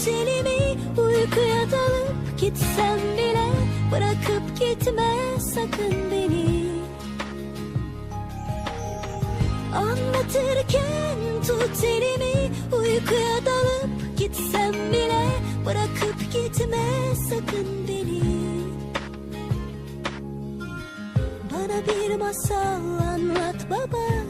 tut uykuya dalıp gitsem bile Bırakıp gitme sakın beni. Anlatırken tut elimi uykuya dalıp gitsem bile Bırakıp gitme sakın beni. Bana bir masal anlat baba